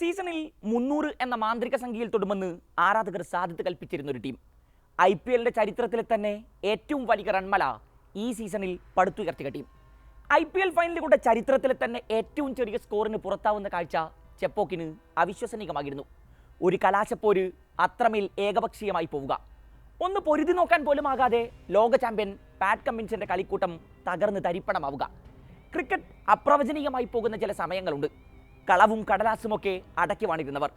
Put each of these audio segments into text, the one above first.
സീസണിൽ മുന്നൂറ് എന്ന മാന്ത്രിക സംഖ്യയിൽ തൊടുമെന്ന് ആരാധകർ സാധ്യത കൽപ്പിച്ചിരുന്ന ഒരു ടീം. ഐ പി എല്ലിന്റെ ചരിത്രത്തിലെ തന്നെ ഏറ്റവും വലിയ റൺമല ഈ സീസണിൽ പടുത്തുയർത്തിയ ടീം. ഐ പി എൽ ഫൈനലുകളുടെ ചരിത്രത്തിലെ തന്നെ ഏറ്റവും ചെറിയ സ്കോറിന് പുറത്താവുന്ന കാഴ്ച ചെപ്പോക്കിന് അവിശ്വസനീയമായിരുന്നു. ഒരു കലാശപ്പോര് അത്രമേൽ ഏകപക്ഷീയമായി പോവുക. ഒന്ന് പൊരുതി നോക്കാൻ പോലും ആകാതെ ലോക ചാമ്പ്യൻ പാറ്റ് കമ്മിൻസിന്റെ കളിക്കൂട്ടം തകർന്ന് തരിപ്പണമാവുക. ക്രിക്കറ്റ് അപ്രവചനീയമായി പോകുന്ന ചില സമയങ്ങളുണ്ട്. കളവും കടലാസുമൊക്കെ അടക്കി വാണിരുന്നവർ.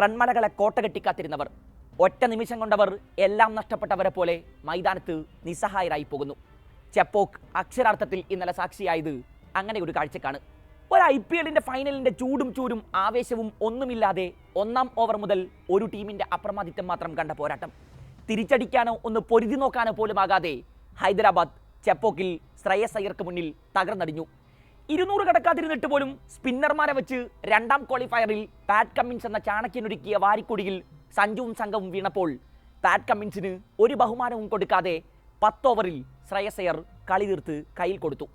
റൺമലകളെ കോട്ട കെട്ടിക്കാത്തിരുന്നവർ ഒറ്റ നിമിഷം കൊണ്ടവർ എല്ലാം നഷ്ടപ്പെട്ടവരെ പോലെ മൈതാനത്ത് നിസ്സഹായരായി പോകുന്നു. ചെപ്പോക്ക് അക്ഷരാർത്ഥത്തിൽ ഇന്നലെ സാക്ഷിയായത് അങ്ങനെ ഒരു കാഴ്ചക്കാണ്. ഒരു ഐ പി എല്ലിന്റെ ഫൈനലിന്റെ ചൂടും ചൂരും ആവേശവും ഒന്നുമില്ലാതെ ഒന്നാം ഓവർ മുതൽ ഒരു ടീമിന്റെ അപ്രമാദിത്വം മാത്രം കണ്ട പോരാട്ടം. തിരിച്ചടിക്കാനോ ഒന്ന് പൊരുതി നോക്കാനോ പോലുമാകാതെ ഹൈദരാബാദ് ചെപ്പോക്കിൽ ശ്രേയസ് അയ്യർക്ക് മുന്നിൽ തകർന്നടിഞ്ഞു. ഇരുന്നൂറ് കടക്കാതിരുന്നിട്ട് പോലും സ്പിന്നർമാരെ വെച്ച് രണ്ടാം ക്വാളിഫയറിൽ പാറ്റ് കമ്മിൻസ് എന്ന ചാണക്യനൊരുക്കിയ വാരിക്കൊടിയിൽ സഞ്ജുവും സംഘവും വീണപ്പോൾ പാറ്റ് കമ്മിൻസിന് ഒരു ബഹുമാനവും കൊടുക്കാതെ പത്തോവറിൽ ശ്രേയസയർ കളി തീർത്ത് കയ്യിൽ കൊടുത്തു.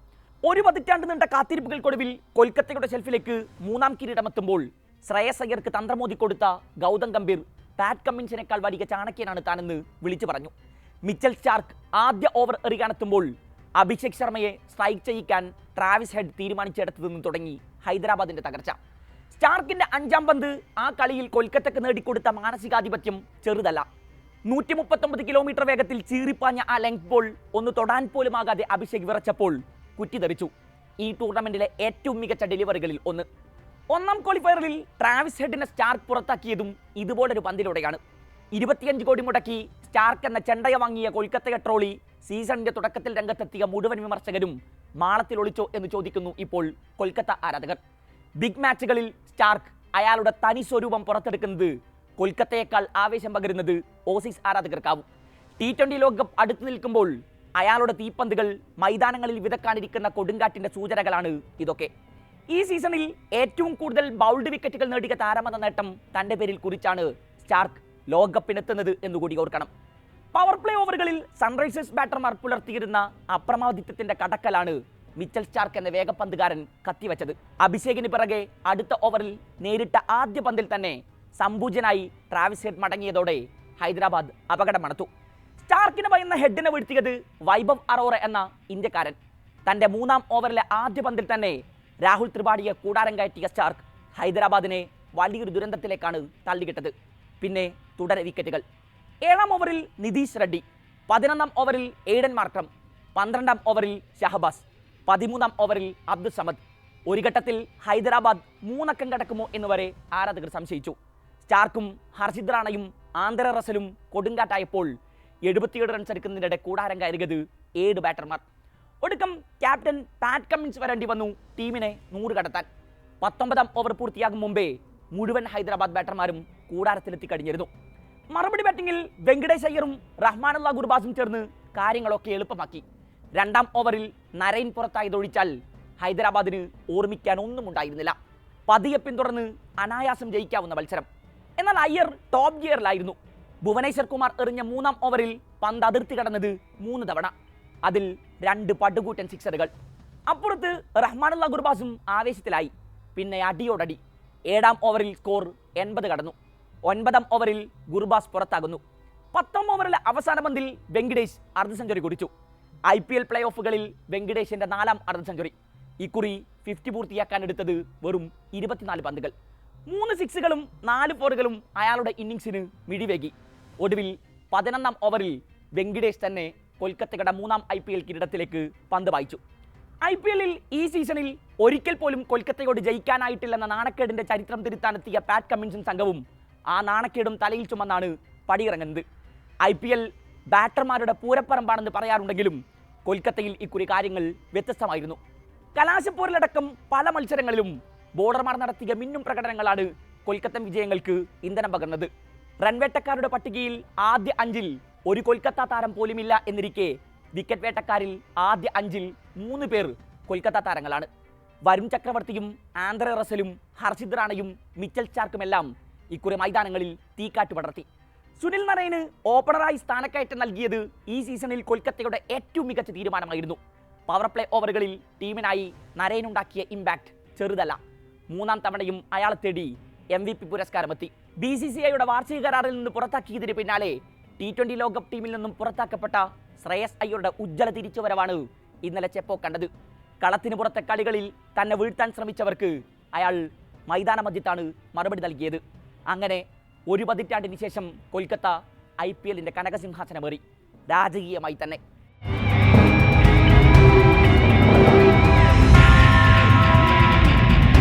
ഒരു പതിറ്റാണ്ട് നീണ്ട കാത്തിരിപ്പുകൾക്കൊടുവിൽ കൊൽക്കത്തയുടെ ഷെൽഫിലേക്ക് മൂന്നാം കിരീടമെത്തുമ്പോൾ ശ്രേയസ് അയ്യർക്ക് തന്ത്രമോദി കൊടുത്ത ഗൗതം ഗംഭീർ പാറ്റ് കമ്മിൻസിനേക്കാൾ വലിയ ചാണക്യനാണ് താനെന്ന് വിളിച്ചു പറഞ്ഞു. മിച്ചൽ സ്റ്റാർക്ക് ആദ്യ ഓവർ എറിയാനെത്തുമ്പോൾ അഭിഷേക് ശർമ്മയെ സ്ട്രൈക്ക് ചെയ്യിക്കാൻ ട്രാവിസ് ഹെഡ് തീരുമാനിച്ചെടുത്തു നിന്ന് തുടങ്ങി ഹൈദരാബാദിന്റെ തകർച്ച. സ്റ്റാർക്കിന്റെ അഞ്ചാം പന്ത് ആ കളിയിൽ കൊൽക്കത്തക്ക് നേടിക്കൊടുത്ത മാനസികാധിപത്യം ചെറുതല്ല. നൂറ്റി മുപ്പത്തൊമ്പത് കിലോമീറ്റർ വേഗത്തിൽ ചീറിപ്പാഞ്ഞ ആ ലെങ്ത് ബോൾ ഒന്ന് തൊടാൻ പോലുമാകാതെ അഭിഷേക് വിറച്ചപ്പോൾ കുറ്റിതെറിച്ചു. ഈ ടൂർണമെന്റിലെ ഏറ്റവും മികച്ച ഡെലിവറികളിൽ ഒന്ന്. ഒന്നാം ക്വാളിഫയറിൽ ട്രാവിസ് ഹെഡിനെ സ്റ്റാർക്ക് പുറത്താക്കിയതും ഇതുപോലൊരു പന്തിലൂടെയാണ്. ഇരുപത്തിയഞ്ച് കോടി മുടക്കി സ്റ്റാർക്ക് എന്ന ചെണ്ടയ വാങ്ങിയ കൊൽക്കത്തയെ ട്രോളി സീസണിന്റെ തുടക്കത്തിൽ രംഗത്തെത്തിയ മുഴുവൻ വിമർശകരും മാളത്തിൽ ഒളിച്ചോ എന്ന് ചോദിക്കുന്നു ഇപ്പോൾ കൊൽക്കത്ത ആരാധകർ. ബിഗ് മാച്ചുകളിൽ സ്റ്റാർക്ക് അയാളുടെ തനി സ്വരൂപം പുറത്തെടുക്കുന്നത് കൊൽക്കത്തയേക്കാൾ ആവേശം പകരുന്നത് ഓസീസ് ആരാധകർക്കാവും. ടി ട്വന്റി ലോകകപ്പ് അടുത്തു നിൽക്കുമ്പോൾ അയാളുടെ തീപ്പന്തുകൾ മൈതാനങ്ങളിൽ വിതക്കാനിരിക്കുന്ന കൊടുങ്കാറ്റിന്റെ സൂചനകളാണ് ഇതൊക്കെ. ഈ സീസണിൽ ഏറ്റവും കൂടുതൽ ബൗൾഡ് വിക്കറ്റുകൾ നേടിയ താരമെന്ന നേട്ടം തന്റെ പേരിൽ കുറിച്ചാണ് സ്റ്റാർക്ക് ലോകകപ്പിനെത്തുന്നത് എന്നുകൂടി ഓർക്കണം. പവർ പ്ലേ ഓവറുകളിൽ സൺറൈസേഴ്സ് ബാറ്റർമാർ പുലർത്തിയിരുന്ന അപ്രമാദിത്വത്തിന്റെ കടക്കലാണ് മിച്ചൽ സ്റ്റാർക്ക് എന്ന വേഗപ്പന്തുകാരൻ കത്തിവച്ചത്. അഭിഷേകിന് പിറകെ അടുത്ത ഓവറിൽ നേരിട്ട ആദ്യ പന്തിൽ തന്നെ സമ്പൂജനായി ട്രാവിസ് ഹെഡ് മടങ്ങിയതോടെ ഹൈദരാബാദ് അപകടം അപകടമണത്തു. സ്റ്റാർക്കിന് ഭയന്ന ഹെഡിനെ വീഴ്ത്തിയത് വൈഭവ് അറോറ എന്ന ഇന്ത്യക്കാരൻ. തന്റെ മൂന്നാം ഓവറിലെ ആദ്യ പന്തിൽ തന്നെ രാഹുൽ ത്രിപാഠിയെ കൂടാരം കയറ്റിയ സ്റ്റാർക്ക് ഹൈദരാബാദിനെ വലിയൊരു ദുരന്തത്തിലേക്കാണ് തള്ളിക്കിട്ടത് പിന്നെ തുടരെ വിക്കറ്റുകൾ. ഏഴാം ഓവറിൽ നിതീഷ് റെഡ്ഡി പതിനൊന്നാം ഓവറിൽ എയ്ഡൻ മാർക്രം പന്ത്രണ്ടാം ഓവറിൽ ഷഹബാസ് പതിമൂന്നാം ഓവറിൽ അബ്ദുൽ സമദ്. ഒരു ഘട്ടത്തിൽ ഹൈദരാബാദ് മൂന്നക്കം കടക്കുമോ എന്ന് വരെ ആരാധകർ സംശയിച്ചു. സ്റ്റാർക്കും ഹർഷിദ് റാണയും ആന്ധ്ര റസലും കൊടുങ്കാറ്റായപ്പോൾ എഴുപത്തിയേഴ് റൺസ് എടുക്കുന്നതിനിടെ കൂടാരം കയറിയത് ഏഴ് ബാറ്റർമാർ ഒടുക്കം ക്യാപ്റ്റൻ പാറ്റ് കമ്മിൻസ് വരേണ്ടി വന്നു ടീമിനെ നൂറ് കടത്താൻ. പത്തൊമ്പതാം ഓവർ പൂർത്തിയാകും മുമ്പേ മുഴുവൻ ഹൈദരാബാദ് ബാറ്റർമാരും കൂടാരത്തിലെത്തി കഴിഞ്ഞിരുന്നു. മറുപടി ബാറ്റിംഗിൽ വെങ്കടേഷ് അയ്യറും റഹ്മാനുള്ള ഗുർബാസും ചേർന്ന് കാര്യങ്ങളൊക്കെ എളുപ്പമാക്കി. രണ്ടാം ഓവറിൽ നരൈൻ പുറത്തായതൊഴിച്ചാൽ ഹൈദരാബാദിന് ഓർമ്മിക്കാൻ ഒന്നും ഉണ്ടായിരുന്നില്ല. പതിയെ പിന്തുടർന്ന് അനായാസം ജയിക്കാവുന്ന മത്സരം. എന്നാൽ അയ്യർ ടോപ്പ് ഗിയറിലായിരുന്നു ഭുവനേശ്വർ കുമാർ എറിഞ്ഞ മൂന്നാം ഓവറിൽ പന്ത് അതിർത്തി കടന്നത് മൂന്ന് തവണ. അതിൽ രണ്ട് പടുകൂറ്റൻ സിക്സറുകൾ അപ്പുറത്ത് റഹ്മാനുള്ള ഗുർബാസും ആവേശത്തിലായി. പിന്നെ അടിയോടടി. ഏഴാം ഓവറിൽ സ്കോർ എൺപത് കടന്നു. ഒൻപതാം ഓവറിൽ ഗുർബാസ് പുറത്താകുന്നു. പത്താം ഓവറിലെ അവസാന പന്തിൽ വെങ്കിടേഷ് അർദ്ധ സെഞ്ചുറി കുടിച്ചു. ഐ പി എൽ പ്ലേ ഓഫുകളിൽ വെങ്കിടേഷിന്റെ നാലാം അർദ്ധ സെഞ്ചുറി ഇക്കുറി ഫിഫ്റ്റി പൂർത്തിയാക്കാൻ എടുത്തത് വെറും ഇരുപത്തിനാല് പന്തുകൾ. മൂന്ന് സിക്സുകളും നാല് ഫോറുകളും അയാളുടെ ഇന്നിങ്സിന് മിഴിവേകി ഒടുവിൽ പതിനൊന്നാം ഓവറിൽ വെങ്കിടേഷ് തന്നെ കൊൽക്കത്തയുടെ മൂന്നാം ഐ പി എൽ കിരീടത്തിലേക്ക് പന്ത് വായിച്ചു. ഐ പി എല്ലിൽ ഈ സീസണിൽ ഒരിക്കൽ പോലും കൊൽക്കത്തയോട് ജയിക്കാനായിട്ടില്ലെന്ന നാണക്കേടിന്റെ ചരിത്രം തിരുത്താനെത്തിയ പാറ്റ് കമ്മിൻസും സംഘവും ആ നാണക്കേടും തലയിൽ ചുമന്നാണ് പടിയിറങ്ങുന്നത്. ഐ പി എൽ ബാറ്റർമാരുടെ പൂരപ്പറമ്പാണെന്ന് പറയാറുണ്ടെങ്കിലും കൊൽക്കത്തയിൽ ഇക്കുറി കാര്യങ്ങൾ വ്യത്യസ്തമായിരുന്നു. കലാശപ്പോരിലടക്കം പല മത്സരങ്ങളിലും ബോർഡർമാർ നടത്തിയ മിന്നും പ്രകടനങ്ങളാണ് കൊൽക്കത്ത വിജയങ്ങൾക്ക് ഇന്ധനം പകർന്നത്. റൺവേട്ടക്കാരുടെ പട്ടികയിൽ ആദ്യ അഞ്ചിൽ ഒരു കൊൽക്കത്ത താരം പോലുമില്ല എന്നിരിക്കെ വിക്കറ്റ് വേട്ടക്കാരിൽ ആദ്യ അഞ്ചിൽ മൂന്ന് പേർ കൊൽക്കത്ത താരങ്ങളാണ്. വരുൺ ചക്രവർത്തിയും ആന്ധ്ര റസലും ഹർഷിദ് റാണയും മിച്ചൽ സ്റ്റാർക്കുമെല്ലാം ഇക്കുറി മൈതാനങ്ങളിൽ തീക്കാറ്റ് പടർത്തി. സുനിൽ നരൈന് ഓപ്പണറായി സ്ഥാനക്കയറ്റം നൽകിയത് ഈ സീസണിൽ കൊൽക്കത്തയുടെ ഏറ്റവും മികച്ച തീരുമാനമായിരുന്നു. പവർ പ്ലേ ഓവറുകളിൽ ടീമിനായി നരൈനുണ്ടാക്കിയ ഇമ്പാക്റ്റ് ചെറുതല്ല. മൂന്നാം തവണയും അയാൾ തേടി എം വി പി പുരസ്കാരമെത്തി. ബി സി സി ഐയുടെ വാർഷിക കരാറിൽ നിന്ന് പുറത്താക്കിയതിന് പിന്നാലെ ടി ട്വന്റി ലോകകപ്പ് ടീമിൽ നിന്നും പുറത്താക്കപ്പെട്ട ശ്രേയസ് അയ്യരുടെ ഉജ്ജ്വല തിരിച്ചുവരവാണ് ഇന്നലെ ചെപ്പോ കണ്ടത്. കളത്തിന് പുറത്തെ കളികളിൽ തന്നെ വീഴ്ത്താൻ ശ്രമിച്ചവർക്ക് അയാൾ മൈതാന മധ്യത്താണ് മറുപടി നൽകിയത്. അങ്ങനെ ഒരു പതിറ്റാണ്ടിന് ശേഷം കൊൽക്കത്ത ഐ പി എല്ലിന്റെ കനകസിംഹാസനമേറി രാജകീയമായി തന്നെ.